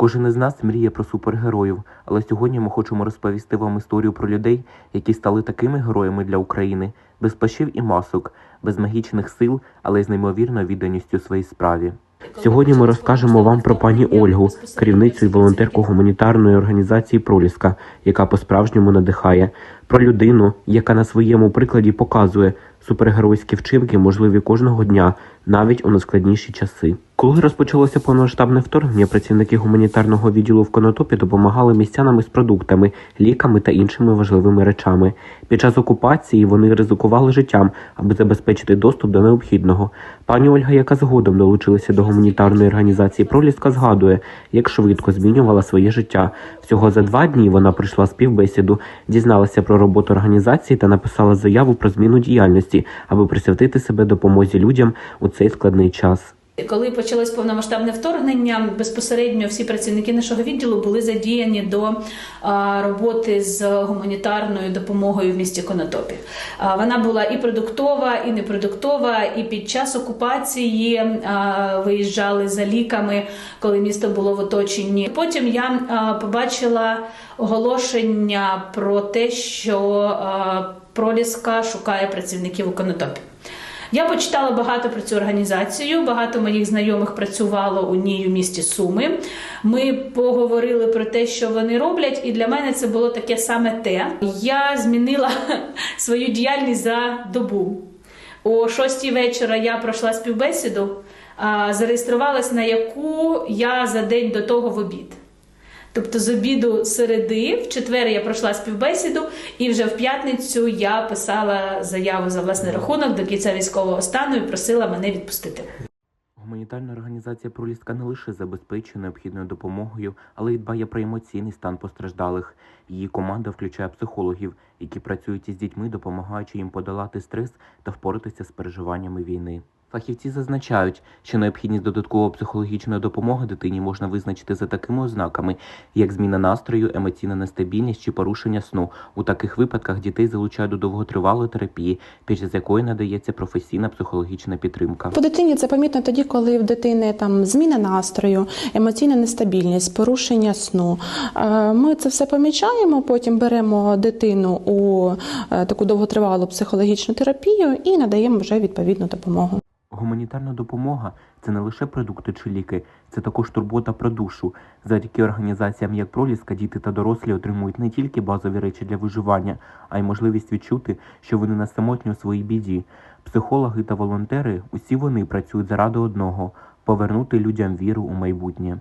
Кожен із нас мріє про супергероїв, але сьогодні ми хочемо розповісти вам історію про людей, які стали такими героями для України, без пашів і масок, без магічних сил, але з неймовірною відданістю своїй справі. Сьогодні ми розкажемо вам про пані Ольгу, керівницю і волонтерку гуманітарної організації Проліска, яка по-справжньому надихає, про людину, яка на своєму прикладі показує супергеройські вчинки, можливі кожного дня, навіть у найскладніші часи. Коли розпочалося повномасштабне вторгнення, працівники гуманітарного відділу в Конотопі допомагали містянам із продуктами, ліками та іншими важливими речами. Під час окупації вони ризикували життям, аби забезпечити доступ до необхідного. Пані Ольга, яка згодом долучилася до гуманітарної організації Проліска, згадує, як швидко змінювала своє життя. Всього за два дні вона пройшла співбесіду, дізналася про роботу організації та написала заяву про зміну діяльності, аби присвятити себе допомозі людям у цей складний час. Коли почалось повномасштабне вторгнення, безпосередньо всі працівники нашого відділу були задіяні до роботи з гуманітарною допомогою в місті Конотопі. Вона була і продуктова, і непродуктова, і під час окупації виїжджали за ліками, коли місто було в оточенні. Потім я побачила оголошення про те, що Проліска шукає працівників у Конотопі. Я почитала багато про цю організацію. Багато моїх знайомих працювало у ній у місті Суми. Ми поговорили про те, що вони роблять, і для мене це було таке саме те. Я змінила свою діяльність за добу. О 6 вечора я пройшла співбесіду, зареєструвалась на яку я за день до того в обід. Тобто з обіду середи, в четвер я пройшла співбесіду, і вже в п'ятницю я писала заяву за власний рахунок до кінця військового стану і просила мене відпустити. Гуманітарна організація Проліска не лише забезпечує необхідною допомогою, але й дбає про емоційний стан постраждалих. Її команда включає психологів, які працюють із дітьми, допомагаючи їм подолати стрес та впоратися з переживаннями війни. Фахівці зазначають, що необхідність додаткової психологічної допомоги дитині можна визначити за такими ознаками, як зміна настрою, емоційна нестабільність чи порушення сну. У таких випадках дітей залучають до довготривалої терапії, під час якої надається професійна психологічна підтримка. По дитині це помітно тоді, коли в дитини там зміна настрою, емоційна нестабільність, порушення сну. Е, Ми це все помічаємо. Потім беремо дитину у е, таку довготривалу психологічну терапію і надаємо вже відповідну допомогу. Гуманітарна допомога це не лише продукти чи ліки, це також турбота про душу. Завдяки організаціям як Проліска діти та дорослі отримують не тільки базові речі для виживання, а й можливість відчути, що вони не самотні у своїй біді. Психологи та волонтери усі вони працюють заради одного повернути людям віру у майбутнє.